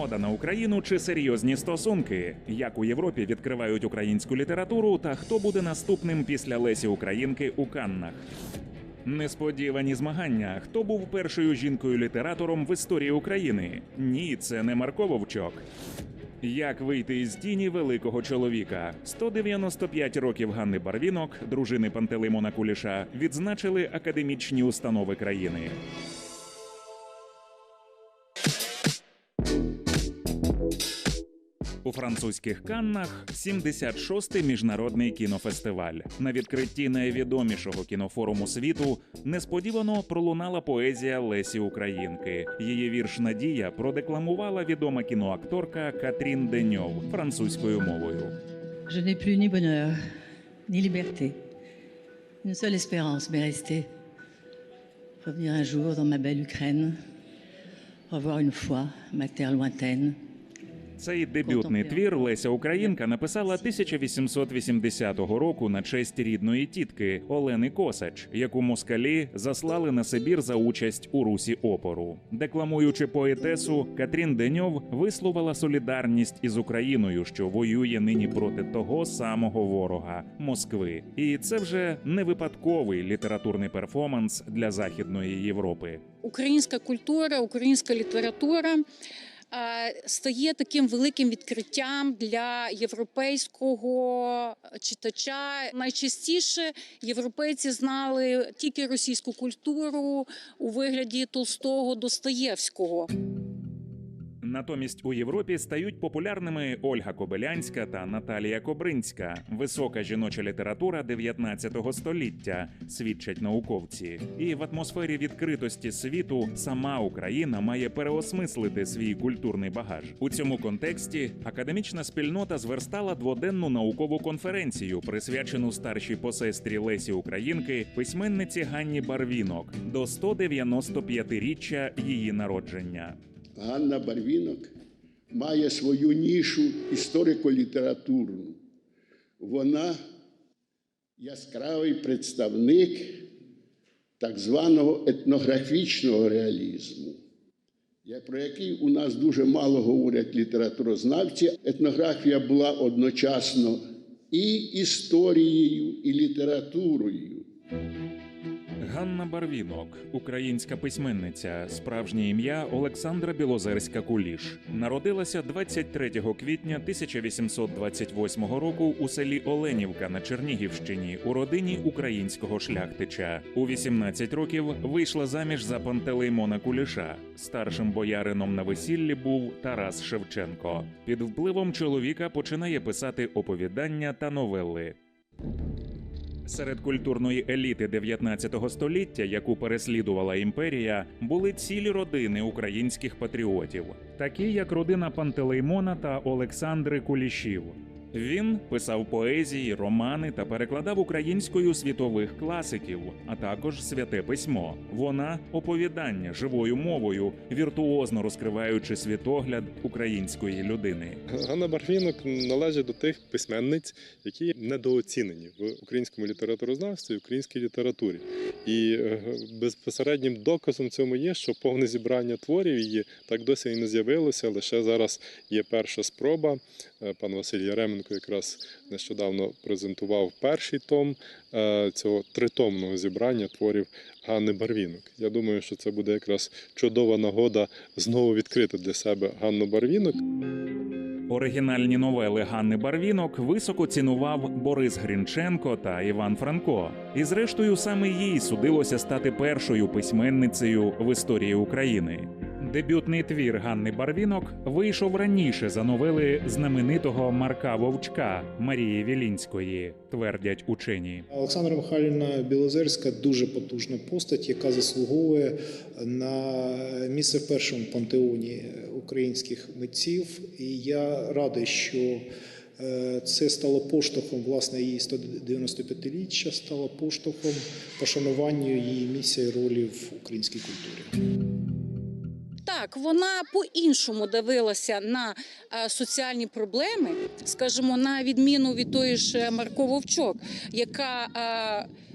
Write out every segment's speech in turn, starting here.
мода на Україну чи серйозні стосунки? Як у Європі відкривають українську літературу та хто буде наступним після Лесі Українки у Каннах? Несподівані змагання. Хто був першою жінкою-літератором в історії України? Ні, це не Марко Вовчок. Як вийти із тіні великого чоловіка? 195 років Ганни Барвінок, дружини Пантелеймона Куліша, відзначили академічні установи країни. У французьких Каннах 76-й міжнародний кінофестиваль. На відкритті найвідомішого кінофоруму світу несподівано пролунала поезія Лесі Українки. Її вірш Надія продекламувала відома кіноакторка Катрін Деньов французькою мовою. Je n'ai plus ni bonheur, ni liberté. Une seule espérance m'est restée. Revenir un jour dans ma belle Ukraine, revoir une fois ma terre lointaine. Цей дебютний твір Леся Українка написала 1880 року на честь рідної тітки Олени Косач, яку москалі заслали на Сибір за участь у русі опору. Декламуючи поетесу, Катрін Деньов висловила солідарність із Україною, що воює нині проти того самого ворога Москви. І це вже не випадковий літературний перформанс для Західної Європи. українська культура, українська література стає таким великим відкриттям для європейського читача. Найчастіше європейці знали тільки російську культуру у вигляді Толстого Достоєвського. Натомість у Європі стають популярними Ольга Кобилянська та Наталія Кобринська, висока жіноча література 19 століття, свідчать науковці. І в атмосфері відкритості світу сама Україна має переосмислити свій культурний багаж. У цьому контексті академічна спільнота зверстала дводенну наукову конференцію, присвячену старшій посестрі Лесі Українки, письменниці Ганні Барвінок до 195-річчя її народження. Ганна Барвінок має свою нішу історико-літературну. Вона яскравий представник так званого етнографічного реалізму, про який у нас дуже мало говорять літературознавці. Етнографія була одночасно і історією, і літературою. Ганна Барвінок, українська письменниця, справжнє ім'я Олександра Білозерська Куліш, народилася 23 квітня 1828 року у селі Оленівка на Чернігівщині у родині українського шляхтича. У 18 років вийшла заміж за Пантелеймона Куліша. Старшим боярином на весіллі був Тарас Шевченко. Під впливом чоловіка починає писати оповідання та новели. Серед культурної еліти 19 століття, яку переслідувала імперія, були цілі родини українських патріотів, такі як родина Пантелеймона та Олександри Кулішів. Він писав поезії, романи та перекладав українською світових класиків, а також святе письмо. Вона оповідання живою мовою, віртуозно розкриваючи світогляд української людини. Ганна Барвінок належить до тих письменниць, які недооцінені в українському літературознавстві, в українській літературі. І е, безпосереднім доказом цьому є, що повне зібрання творів її так досі і не з'явилося. Лише зараз є перша спроба. Е, Пан Василь Яременко якраз нещодавно презентував перший том е, цього тритомного зібрання творів Ганни Барвінок. Я думаю, що це буде якраз чудова нагода знову відкрити для себе Ганну Барвінок. Оригінальні новели Ганни Барвінок високо цінував Борис Грінченко та Іван Франко. І зрештою саме їй судилося стати першою письменницею в історії України. Дебютний твір Ганни Барвінок вийшов раніше за новели знаменитого Марка Вовчка Марії Вілінської, твердять учені. Олександра Михайлівна Білозерська дуже потужна постать, яка заслуговує на місце в першому пантеоні українських митців. І я радий, що е, це стало поштовхом, власне, її 195-річчя стало поштовхом пошануванню її місця і ролі в українській культурі. Так, вона по-іншому дивилася на е, соціальні проблеми, скажімо, на відміну від тої ж Марко Вовчок, яка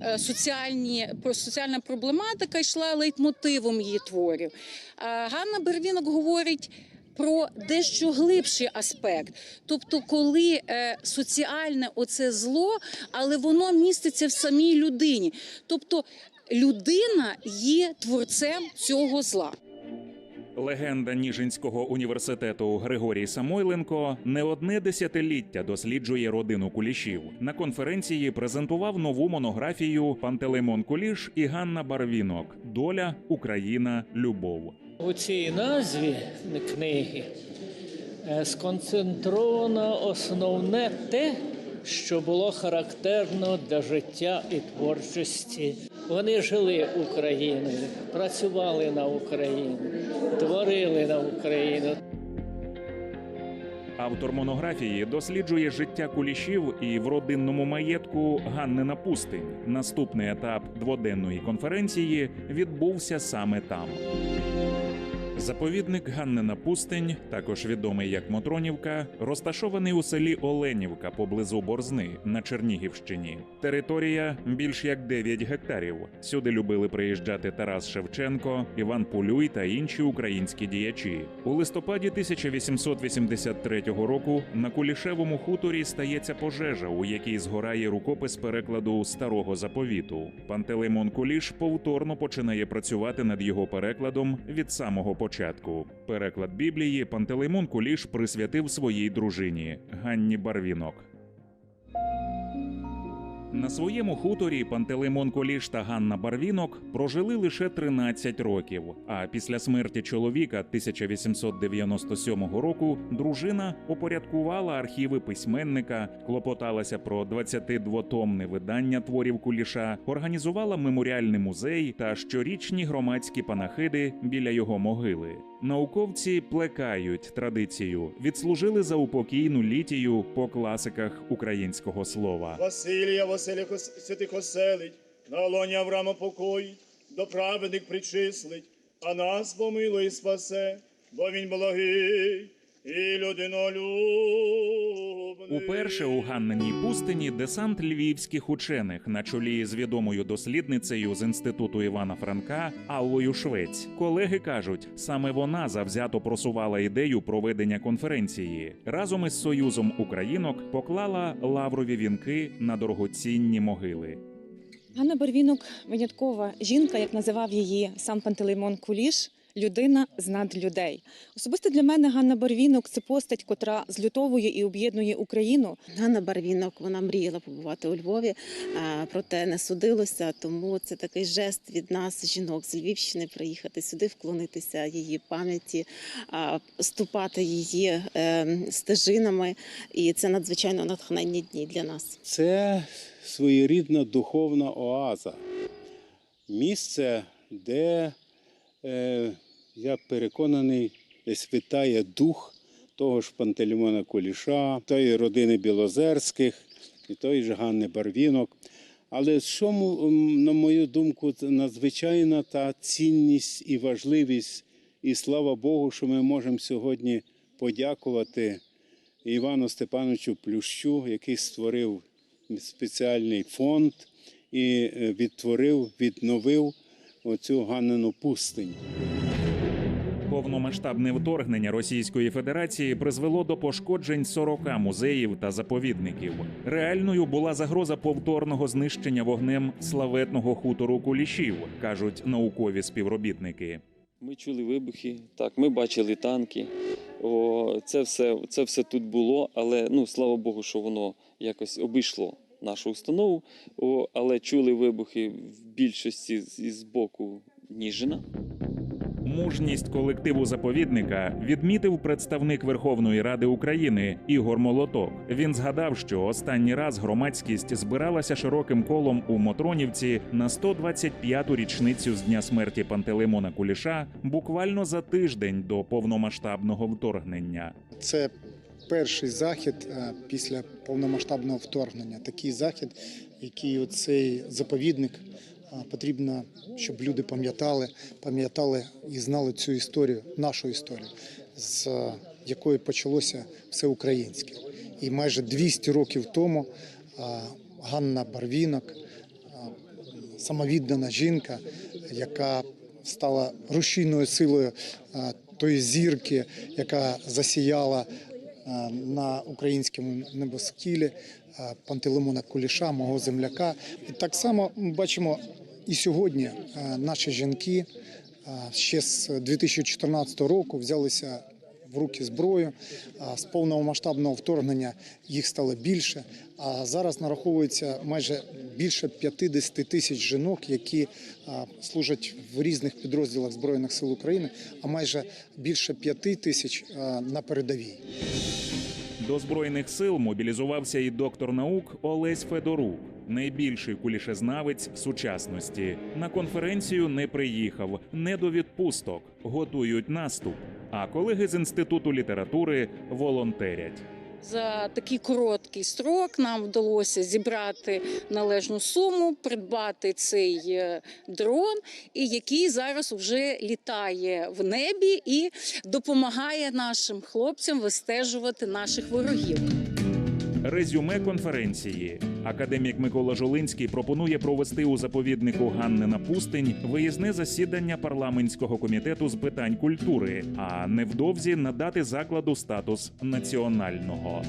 е, е, соціальні соціальна проблематика йшла лейтмотивом її творів. Е, Ганна Бервінок говорить. про дещо глибший аспект. Тобто, коли е, соціальне оце зло, але воно міститься в самій людині. Тобто людина є творцем цього зла. Легенда Ніжинського університету Григорій Самойленко не одне десятиліття досліджує родину кулішів. На конференції презентував нову монографію Пантелеймон Куліш і Ганна Барвінок Доля, Україна, Любов. У цій назві книги е, сконцентровано основне те, що було характерно для життя і творчості. Вони жили Україною, працювали на Україну, творили на Україну. Автор монографії досліджує життя кулішів і в родинному маєтку Ганнина Пустинь. Наступний етап дводенної конференції відбувся саме там. Заповідник Ганнина Пустинь, також відомий як Мотронівка, розташований у селі Оленівка поблизу Борзни на Чернігівщині. Територія більш як 9 гектарів. Сюди любили приїжджати Тарас Шевченко, Іван Пулюй та інші українські діячі. У листопаді 1883 року на Кулішевому хуторі стається пожежа, у якій згорає рукопис перекладу старого заповіту. Пантелеймон Куліш повторно починає працювати над його перекладом від самого початку. Переклад Біблії Пантелеймон Куліш присвятив своїй дружині Ганні Барвінок. На своєму хуторі Пантелеймон Коліш та Ганна Барвінок прожили лише 13 років. А після смерті чоловіка 1897 року дружина упорядкувала архіви письменника, клопоталася про 22-томне видання творів Куліша, організувала меморіальний музей та щорічні громадські панахиди біля його могили. Науковці плекають традицію, відслужили за упокійну літію по класиках українського слова. Василія Василя Хос- святих оселить, на лоні Авраама покоїть, до праведник причислить, а нас помилує спасе, бо він благий і людинолюбний. Уперше у Ганниній пустині десант львівських учених на чолі з відомою дослідницею з інституту Івана Франка Аллою Швець. Колеги кажуть, саме вона завзято просувала ідею проведення конференції. Разом із Союзом Українок поклала лаврові вінки на дорогоцінні могили. Ганна Барвінок виняткова жінка, як називав її сам Пантелеймон Куліш. Людина з над людей. Особисто для мене Ганна Барвінок це постать, котра злютовує і об'єднує Україну. Ганна Барвінок вона мріяла побувати у Львові, проте не судилося. Тому це такий жест від нас, жінок з Львівщини, приїхати сюди, вклонитися її пам'яті, ступати її е, стежинами. І це надзвичайно натхненні дні для нас. Це своєрідна духовна оаза, місце, де, е, я переконаний, десь витає дух того ж Пантелеймона Куліша, тої родини Білозерських і тої ж Ганни Барвінок. Але чому, на мою думку, надзвичайна та цінність і важливість, і слава Богу, що ми можемо сьогодні подякувати Івану Степановичу Плющу, який створив спеціальний фонд і е, відтворив, відновив оцю Ганнину пустинь. Повномасштабне вторгнення Російської Федерації призвело до пошкоджень 40 музеїв та заповідників. Реальною була загроза повторного знищення вогнем славетного хутору кулішів, кажуть наукові співробітники. Ми чули вибухи, так, ми бачили танки. О, це, все, це все тут було, але ну, слава Богу, що воно якось обійшло нашу установу. О, але чули вибухи в більшості з, боку Ніжина. Мужність колективу заповідника відмітив представник Верховної Ради України Ігор Молоток. Він згадав, що останній раз громадськість збиралася широким колом у Мотронівці на 125-ту річницю з дня смерті Пантелеймона Куліша буквально за тиждень до повномасштабного вторгнення. Це перший захід після повномасштабного вторгнення. Такий захід, який оцей заповідник потрібно, щоб люди пам'ятали, пам'ятали і знали цю історію, нашу історію, з е, якої почалося все українське. І майже 200 років тому е, Ганна Барвінок, е, самовіддана жінка, яка стала рушійною силою тої зірки, яка засіяла на українському небосхилі, е, Пантелеймона Куліша, мого земляка. І так само ми бачимо і сьогодні е, наші жінки е, ще з 2014 року взялися в руки зброю. З повномасштабного вторгнення їх стало більше. А зараз нараховується майже більше 50 тисяч жінок, які служать в різних підрозділах Збройних сил України, а майже більше 5 тисяч на передовій. До збройних сил мобілізувався і доктор наук Олесь Федорук, найбільший кулішезнавець сучасності. На конференцію не приїхав, не до відпусток, готують наступ. А колеги з інституту літератури волонтерять. За такий короткий строк нам вдалося зібрати належну суму, придбати цей е, дрон, який зараз вже літає в небі і допомагає нашим хлопцям вистежувати наших ворогів. Резюме конференції академік Микола Жолинський пропонує провести у заповіднику Ганнина Пустинь виїзне засідання парламентського комітету з питань культури, а невдовзі надати закладу статус національного.